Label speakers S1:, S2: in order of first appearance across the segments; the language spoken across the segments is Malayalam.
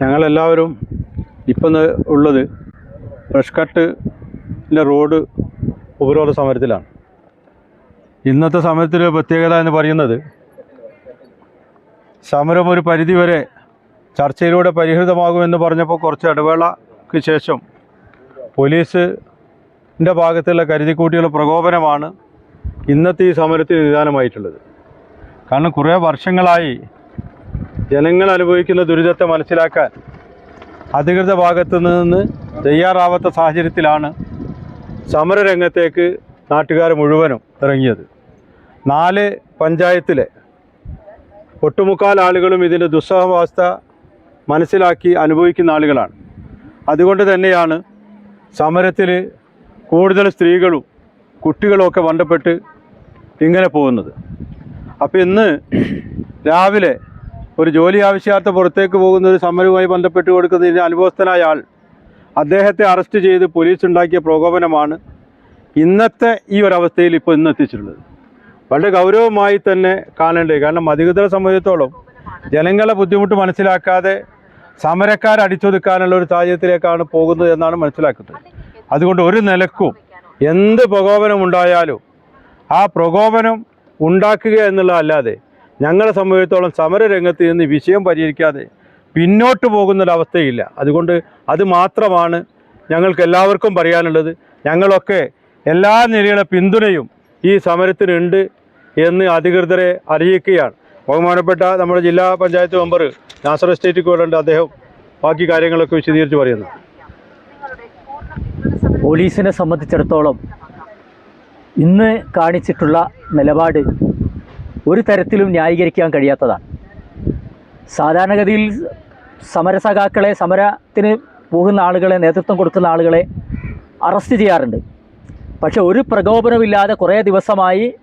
S1: ഞങ്ങളെല്ലാവരും ഇപ്പം ഉള്ളത് ഫ്രഷ് കട്ടിന്റെ റോഡ് ഉപരോധ സമരത്തിലാണ്. ഇന്നത്തെ സമരത്തിലെ പ്രത്യേകത എന്ന് പറയുന്നത് സമരം ഒരു പരിധിവരെ ചർച്ചയിലൂടെ പരിഹൃതമാകുമെന്ന് പറഞ്ഞപ്പോൾ കുറച്ച് ഇടവേളയ്ക്ക് ശേഷം പോലീസിന്റെ ഭാഗത്തുള്ള കരുതിക്കൂട്ടിയുള്ള പ്രകോപനമാണ് ഇന്നത്തെ ഈ സമരത്തിന് നിദാനമായിട്ടുള്ളത്. കാരണം കുറേ വർഷങ്ങളായി ജനങ്ങൾ അനുഭവിക്കുന്ന ദുരിതത്തെ മനസ്സിലാക്കാൻ അധികൃത ഭാഗത്തു നിന്ന് തയ്യാറാവാത്ത സാഹചര്യത്തിലാണ് സമരരംഗത്തേക്ക് നാട്ടുകാർ മുഴുവനും ഇറങ്ങിയത്. നാല് പഞ്ചായത്തിലെ ഒട്ടുമുക്കാൽ ആളുകളും ഇതിന്റെ ദുസ്സഹാവസ്ഥ മനസ്സിലാക്കി അനുഭവിക്കുന്ന ആളുകളാണ്. അതുകൊണ്ട് തന്നെയാണ് സമരത്തിൽ കൂടുതൽ സ്ത്രീകളും കുട്ടികളുമൊക്കെ ബന്ധപ്പെട്ട് ഇങ്ങനെ പോകുന്നത്. അപ്പോൾ ഇന്ന് രാവിലെ ഒരു ജോലി ആവശ്യാർത്ഥ പുറത്തേക്ക് പോകുന്ന ഒരു സമരവുമായി ബന്ധപ്പെട്ട് കൊടുക്കുന്നതിന് അനുഭവസ്ഥനായ ആൾ അദ്ദേഹത്തെ അറസ്റ്റ് ചെയ്ത് പോലീസ് ഉണ്ടാക്കിയ പ്രകോപനമാണ് ഇന്നത്തെ ഈ ഒരവസ്ഥയിൽ ഇപ്പോൾ ഇന്ന് എത്തിച്ചിട്ടുള്ളത്. വളരെ ഗൗരവമായി തന്നെ കാണേണ്ടത് കാരണം അധികൃതരെ സംബന്ധിച്ചിടത്തോളം ജനങ്ങളെ ബുദ്ധിമുട്ട് മനസ്സിലാക്കാതെ സമരക്കാരെ അടിച്ചൊതുക്കാനുള്ള ഒരു സാഹചര്യത്തിലേക്കാണ് പോകുന്നത് എന്നാണ് മനസ്സിലാക്കുന്നത്. അതുകൊണ്ട് ഒരു നിലക്കും എന്ത് പ്രകോപനം ഉണ്ടായാലും ആ പ്രകോപനം ഉണ്ടാക്കുക എന്നുള്ളതല്ലാതെ ഞങ്ങളെ സംബന്ധിച്ചിടത്തോളം സമരരംഗത്ത് നിന്ന് വിഷയം പരിഹരിക്കാതെ പിന്നോട്ട് പോകുന്നൊരവസ്ഥയില്ല. അതുകൊണ്ട് അത് മാത്രമാണ് ഞങ്ങൾക്ക് എല്ലാവർക്കും പറയാനുള്ളത്. ഞങ്ങളൊക്കെ എല്ലാ നിലയിലെ പിന്തുണയും ഈ സമരത്തിനുണ്ട് എന്ന് അധികൃതരെ അറിയിക്കുകയാണ്. ബഹുമാനപ്പെട്ട നമ്മുടെ ജില്ലാ പഞ്ചായത്ത് മെമ്പർ നാസർ എസ്റ്റേറ്റ് കോളുണ്ട് അദ്ദേഹം ബാക്കി കാര്യങ്ങളൊക്കെ വിശദീകരിച്ച് പറയുന്നു.
S2: പോലീസിനെ സംബന്ധിച്ചിടത്തോളം ഇന്ന് കാണിച്ചിട്ടുള്ള നിലപാട് ഒരു തരത്തിലും ന്യായീകരിക്കാൻ കഴിയാത്തതാണ്. സാധാരണഗതിയിൽ സമരസഖാക്കളെ സമരത്തിന് പോകുന്ന ആളുകളെ നേതൃത്വം കൊടുക്കുന്ന ആളുകളെ അറസ്റ്റ് ചെയ്യാറുണ്ട്. പക്ഷേ ഒരു പ്രകോപനമില്ലാതെ കുറേ ദിവസമായി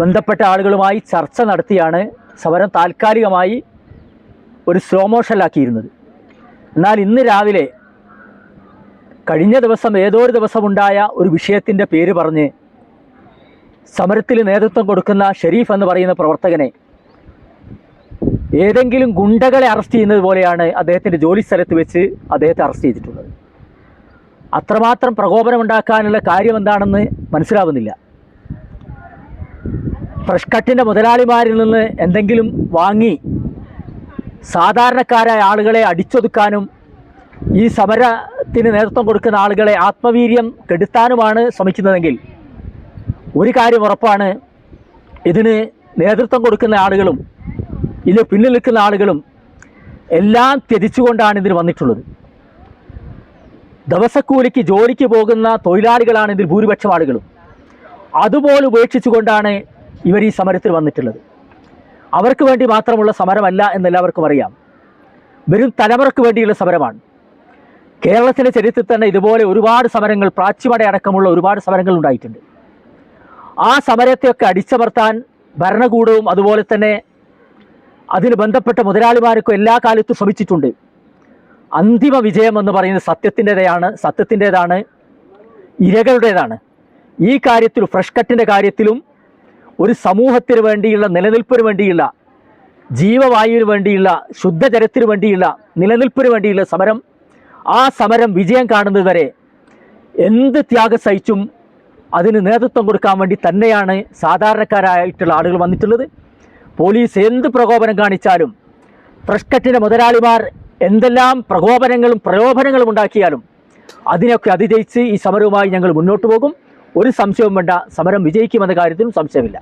S2: ബന്ധപ്പെട്ട ആളുകളുമായി ചർച്ച നടത്തിയാണ് സമരം താൽക്കാലികമായി ഒരു സ്ലോ മോഷനിലാക്കിയിരുന്നത് എന്നാൽ ഇന്ന് രാവിലെ കഴിഞ്ഞ ദിവസം ഏതോ ഒരു ദിവസമുണ്ടായ ഒരു വിഷയത്തിന്റെ പേര് പറഞ്ഞ് സമരത്തിൽ നേതൃത്വം കൊടുക്കുന്ന ഷെരീഫ് എന്ന് പറയുന്ന പ്രവർത്തകനെ ഏതെങ്കിലും ഗുണ്ടകളെ അറസ്റ്റ് ചെയ്യുന്നത് പോലെയാണ് അദ്ദേഹത്തിന്റെ ജോലി സ്ഥലത്ത് വെച്ച് അദ്ദേഹത്തെ അറസ്റ്റ് ചെയ്തിട്ടുള്ളത്. അത്രമാത്രം പ്രകോപനമുണ്ടാക്കാനുള്ള കാര്യം എന്താണെന്ന് മനസ്സിലാവുന്നില്ല. ഫ്രഷ് കട്ടിന്റെ മുതലാളിമാരിൽ നിന്ന് എന്തെങ്കിലും വാങ്ങി സാധാരണക്കാരായ ആളുകളെ അടിച്ചൊതുക്കാനും ഈ സമരത്തിന് നേതൃത്വം കൊടുക്കുന്ന ആളുകളെ ആത്മവീര്യം കെടുത്താനുമാണ് ശ്രമിക്കുന്നതെങ്കിൽ ഒരു കാര്യം ഉറപ്പാണ്. ഇതിന് നേതൃത്വം കൊടുക്കുന്ന ആളുകളും ഇതിന് പിന്നിൽ നിൽക്കുന്ന ആളുകളും എല്ലാം ത്യജിച്ചുകൊണ്ടാണ് ഇതിന് വന്നിട്ടുള്ളത്. ദിവസക്കൂലിക്ക് ജോലിക്ക് പോകുന്ന തൊഴിലാളികളാണ് ഇതിൽ ഭൂരിപക്ഷം ആളുകളും. അതുപോലെ ഉപേക്ഷിച്ചുകൊണ്ടാണ് ഇവർ ഈ സമരത്തിൽ വന്നിട്ടുള്ളത്. അവർക്ക് വേണ്ടി മാത്രമുള്ള സമരമല്ല എന്നെല്ലാവർക്കും അറിയാം. വരും തലമുറയ്ക്ക് വേണ്ടിയുള്ള സമരമാണ്. കേരളത്തിന്റെ ചരിത്രത്തിൽ തന്നെ ഇതുപോലെ ഒരുപാട് സമരങ്ങൾ പ്രാച്ചിമട അടക്കമുള്ള ഒരുപാട് സമരങ്ങൾ ഉണ്ടായിട്ടുണ്ട്. ആ സമരത്തെയൊക്കെ അടിച്ചമർത്താൻ ഭരണകൂടവും അതുപോലെ തന്നെ അതിന് ബന്ധപ്പെട്ട മുതലാളിമാർക്കും എല്ലാ കാലത്തും ശ്രമിച്ചിട്ടുണ്ട്. അന്തിമ വിജയം എന്ന് പറയുന്നത് സത്യത്തിന്റെതാണ് സത്യത്തിന്റെതാണ് ഇരകളുടേതാണ്. ഈ കാര്യത്തിൽ ഫ്രഷ് കട്ടിന്റെ കാര്യത്തിലും ഒരു സമൂഹത്തിന് വേണ്ടിയുള്ള നിലനിൽപ്പിന് വേണ്ടിയുള്ള ജീവവായുവിന് വേണ്ടിയുള്ള ശുദ്ധജലത്തിന് വേണ്ടിയുള്ള നിലനിൽപ്പിന് വേണ്ടിയുള്ള സമരം ആ സമരം വിജയം കാണുന്നത് വരെ എന്ത് ത്യാഗം സഹിച്ചും അതിന് നേതൃത്വം കൊടുക്കാൻ വേണ്ടി തന്നെയാണ് സാധാരണക്കാരായിട്ടുള്ള ആളുകൾ വന്നിട്ടുള്ളത്. പോലീസ് എന്ത് പ്രകോപനം കാണിച്ചാലും ഫ്രഷ് കട്ടിന്റെ മുതലാളിമാർ എന്തെല്ലാം പ്രകോപനങ്ങളും പ്രലോഭനങ്ങളും ഉണ്ടാക്കിയാലും അതിനൊക്കെ അതിജയിച്ച് ഈ സമരവുമായി ഞങ്ങൾ മുന്നോട്ട് പോകും. ഒരു സംശയവും വേണ്ട സമരം വിജയിക്കുമെന്ന കാര്യത്തിലും സംശയമില്ല.